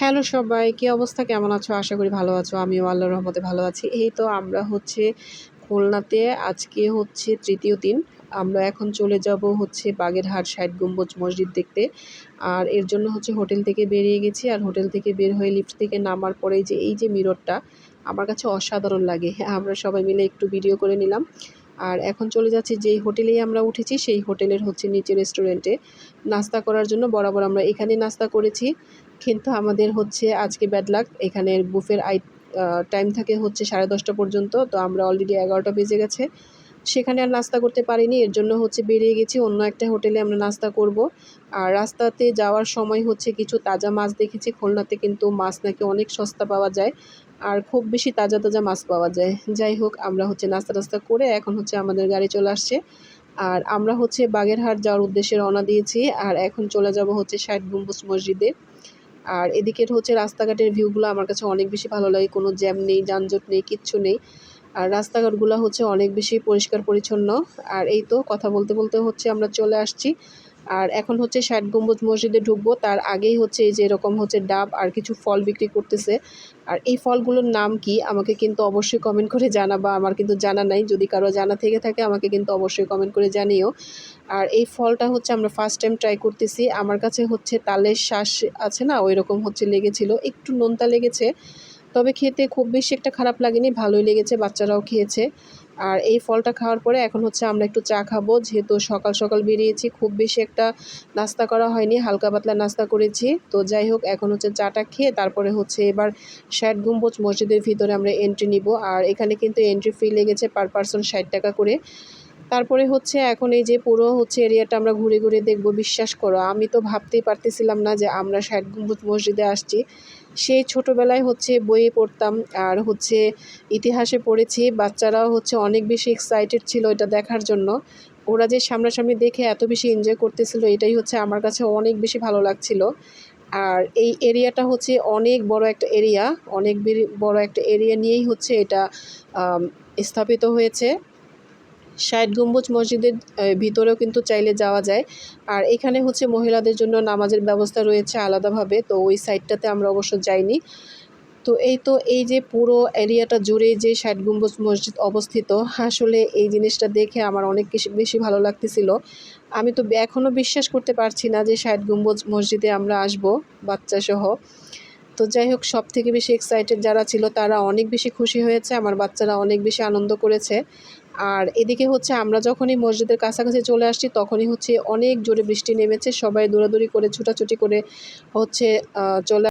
Hello সবাই, কী অবস্থা? কেমন আছো? আশা করি ভালো আছো। আমিও আল্লাহর রহমতে ভালো আছি। এই তো আমরা হচ্ছে খুলনাতে, আজকে হচ্ছে তৃতীয় দিন। আমরা এখন চলে যাব হচ্ছে বাগেরহাট সাইড গম্বুজ মসজিদ দেখতে। আর এর জন্য হচ্ছে হোটেল থেকে বেরিয়ে গেছি। আর হোটেল থেকে বের হয়ে লিফট থেকে নামার পরে যে এই যে মিররটা, আমার কাছে অসাধারণ লাগে। আমরা সবাই মিলে একটু ভিডিও করে নিলাম। আর এখন চলে যাচ্ছি যেই হোটেলেই আমরা উঠেছি, সেই হোটেলের হচ্ছে নিচে রেস্টুরেন্টে নাস্তা করার জন্য বরাবর আমরা এখানে নাস্তা করেছি। কিন্তু আমাদের হচ্ছে আজকে ব্যাডলাক এখানে বুফের আই টাইম থাকে হচ্ছে সাড়ে দশটা পর্যন্ত, তো আমরা অলরেডি এগারোটা বেজে গেছে। সেখানে আর নাস্তা করতে পারিনি, এর জন্য হচ্ছে বেরিয়ে গেছি, অন্য একটা হোটেলে আমরা নাস্তা করব। আর রাস্তাতে যাওয়ার সময় হচ্ছে কিছু তাজা মাছ দেখেছি, খুলনাতে কিন্তু মাছ নাকি অনেক সস্তা পাওয়া যায়, আর খুব বেশি তাজা তাজা মাছ পাওয়া যায়। যাই হোক, আমরা হচ্ছে নাস্তা টাস্তা করে এখন হচ্ছে আমাদের গাড়ি চলে আসছে। আর আমরা হচ্ছে বাগেরহাট যাওয়ার উদ্দেশ্যে রওনা দিয়েছি, আর এখন চলে যাব হচ্ছে ষাট গম্বুজ মসজিদে। আর এদিকের হচ্ছে রাস্তাঘাটের ভিউগুলো আমার কাছে অনেক বেশি ভালো লাগে, কোনো জ্যাম নেই, যানজট নেই, কিচ্ছু নেই। আর রাস্তাঘাটগুলো হচ্ছে অনেক বেশি পরিষ্কার পরিচ্ছন্ন। আর এই তো কথা বলতে বলতে হচ্ছে আমরা চলে আসছি। আর এখন হচ্ছে ষাট গম্বুজ মসজিদে ঢুকবো। তার আগেই হচ্ছে এই যে এরকম হচ্ছে ডাব আর কিছু ফল বিক্রি করতেছে। আর এই ফলগুলোর নাম কি আমাকে কিন্তু অবশ্যই কমেন্ট করে জানাবা। আমার কিন্তু জানা নাই। যদি কারও জানা থেকে থাকে আমাকে কিন্তু অবশ্যই কমেন্ট করে জানিও। আর এই ফলটা হচ্ছে আমরা ফার্স্ট টাইম ট্রাই করতেছি। আমার কাছে হচ্ছে তালের শ্বাস আছে না? ওই রকম হচ্ছে লেগেছিল। একটু নোনতা লেগেছে। তবে খেতে খুব বেশি একটা খারাপ লাগেনি, ভালোই লেগেছে, বাচ্চারাও খেয়েছে। আর এই ফলটা খাওয়ার পরে এখন হচ্ছে আমরা একটু চা খাব, যেহেতু সকাল সকাল বেরিয়েছি, খুব বেশি একটা নাস্তা করা হয়নি, হালকা পাতলা নাস্তা করেছি। তো যাই হোক, এখন হচ্ছে চাটা খেয়ে তারপরে হচ্ছে এবার ষাট গম্বুজ মসজিদের ভিতরে আমরা এন্ট্রি নিব। আর এখানে কিন্তু এন্ট্রি ফি লেগেছে পার পারসন ষাট টাকা করে। তারপরে হচ্ছে এখন এই যে পুরো হচ্ছে এরিয়াটা আমরা ঘুরে ঘুরে দেখব, বিশ্বাস করো। আমি তো ভাবতেই পারতেছিলাম না যে আমরা ষাট গম্বুজ মসজিদে আসছি। সেই ছোটোবেলায় হচ্ছে বইয়ে পড়তাম আর হচ্ছে ইতিহাসে পড়েছি। বাচ্চারাও হচ্ছে অনেক বেশি এক্সাইটেড ছিল এটা দেখার জন্য। ওরা যে সামনাসামনি দেখে এত বেশি এনজয় করতেছিল, এটাই হচ্ছে আমার কাছে অনেক বেশি ভালো লাগছিল। আর এই এরিয়াটা হচ্ছে অনেক বড় একটা এরিয়া অনেক বড় একটা এরিয়া নিয়েই হচ্ছে এটা স্থাপিত হয়েছে। ষাট গম্বুজ মসজিদের ভিতরেও কিন্তু চাইলে যাওয়া যায়। আর এখানে হচ্ছে মহিলাদের জন্য নামাজের ব্যবস্থা রয়েছে আলাদাভাবে, তো ওই সাইডটাতে আমরা অবশ্য যাইনি। তো এই তো, এই যে পুরো এরিয়াটা জুড়ে যে ষাট গম্বুজ মসজিদ অবস্থিত, আসলে এই জিনিসটা দেখে আমার অনেক বেশি ভালো লাগতেছিল। আমি তো এখনও বিশ্বাস করতে পারছি না যে ষাট গম্বুজ মসজিদে আমরা আসব বাচ্চা সহ তো যাই হোক সব থেকে বেশি এক্সাইটেড যারা ছিল তারা অনেক বেশি খুশি হয়েছে, আমার বাচ্চারা অনেক বেশি আনন্দ করেছে। আর এদিকে হচ্ছে আমরা যখনই মসজিদের কাছাকাছি চলে আসছি, তখনই হচ্ছে অনেক জোরে বৃষ্টি নেমেছে। সবাই দৌড়াদৌড়ি করে, ছুটাছুটি করে হচ্ছে চলে